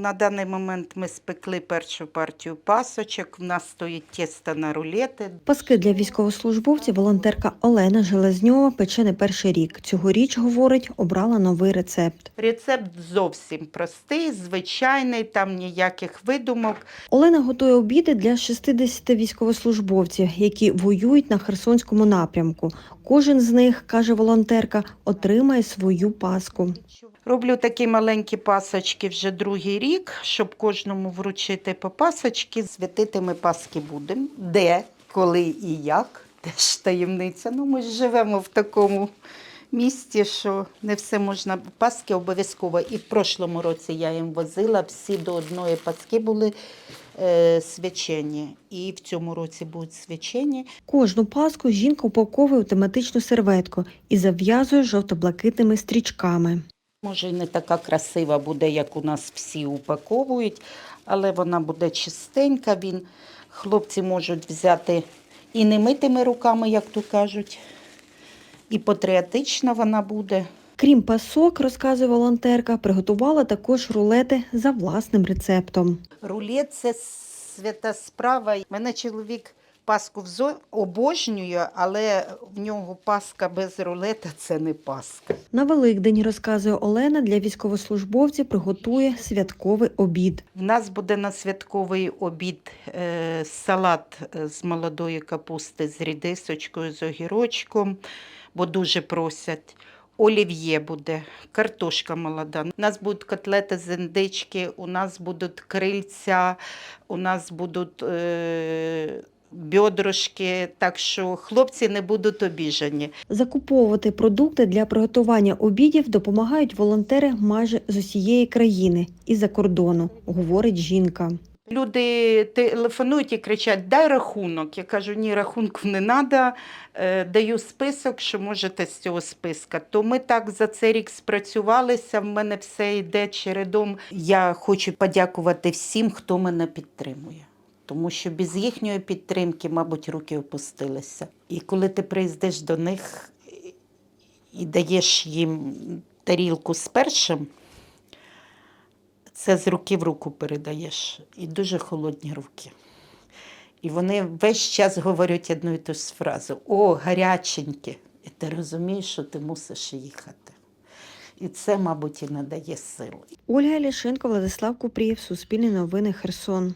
На даний момент ми спекли першу партію пасочок. В нас стоїть тісто на рулети. Паски для військовослужбовців волонтерка Олена Железньова пече не перший рік. Цьогоріч, говорить, обрала новий рецепт. Рецепт зовсім простий, звичайний, там ніяких видумок. Олена готує обіди для 60 військовослужбовців, які воюють на Херсонському напрямку. Кожен з них, каже волонтерка, отримає свою паску. Роблю такі маленькі пасочки вже другий рік, щоб кожному вручити по пасочки. Святити ми паски будемо. Де, коли і як, теж таємниця. Ну, ми живемо в такому місті, що не все можна. Паски обов'язково. І в прошлому році я їм возила, всі до одної паски були е, свячені. І в цьому році будуть свячені. Кожну паску жінка упаковує у тематичну серветку і зав'язує жовто-блакитними стрічками. Може, і не така красива буде, як у нас всі упаковують, але вона буде чистенька. Він, хлопці можуть взяти і не митими руками, як то кажуть. І патріотична вона буде. Крім пасок, розказує волонтерка, приготувала також рулети за власним рецептом. Рулет це свята справа. Мене чоловік паску взо- обожнює, але в нього паска без рулета це не паска. На Великдень, розказує Олена, для військовослужбовців приготує святковий обід. В нас буде на святковий обід е, салат е, з молодої капусти з рідисочкою, з огірочком, бо дуже просять. Олів'є буде, картошка молода. У нас будуть котлети з індички, у нас будуть крильця, у нас будуть е, бьодрушки, так що хлопці не будуть обіжені. Закуповувати продукти для приготування обідів допомагають волонтери майже з усієї країни і за кордону, говорить жінка. Люди телефонують і кричать, дай рахунок. Я кажу, ні, рахунку не треба, даю список, що можете з цього списка. То ми так за цей рік спрацювалися, в мене все йде чередом. Я хочу подякувати всім, хто мене підтримує. Тому що без їхньої підтримки, мабуть, руки опустилися. І коли ти приїздиш до них і даєш їм тарілку з першим, це з руки в руку передаєш. І дуже холодні руки. І вони весь час говорять одну і ту ж фразу: О, гаряченьке. І ти розумієш, що ти мусиш їхати. І це, мабуть, і надає сили. Ольга Ляшенко, Владислав Купрієв, Суспільне новини, Херсон.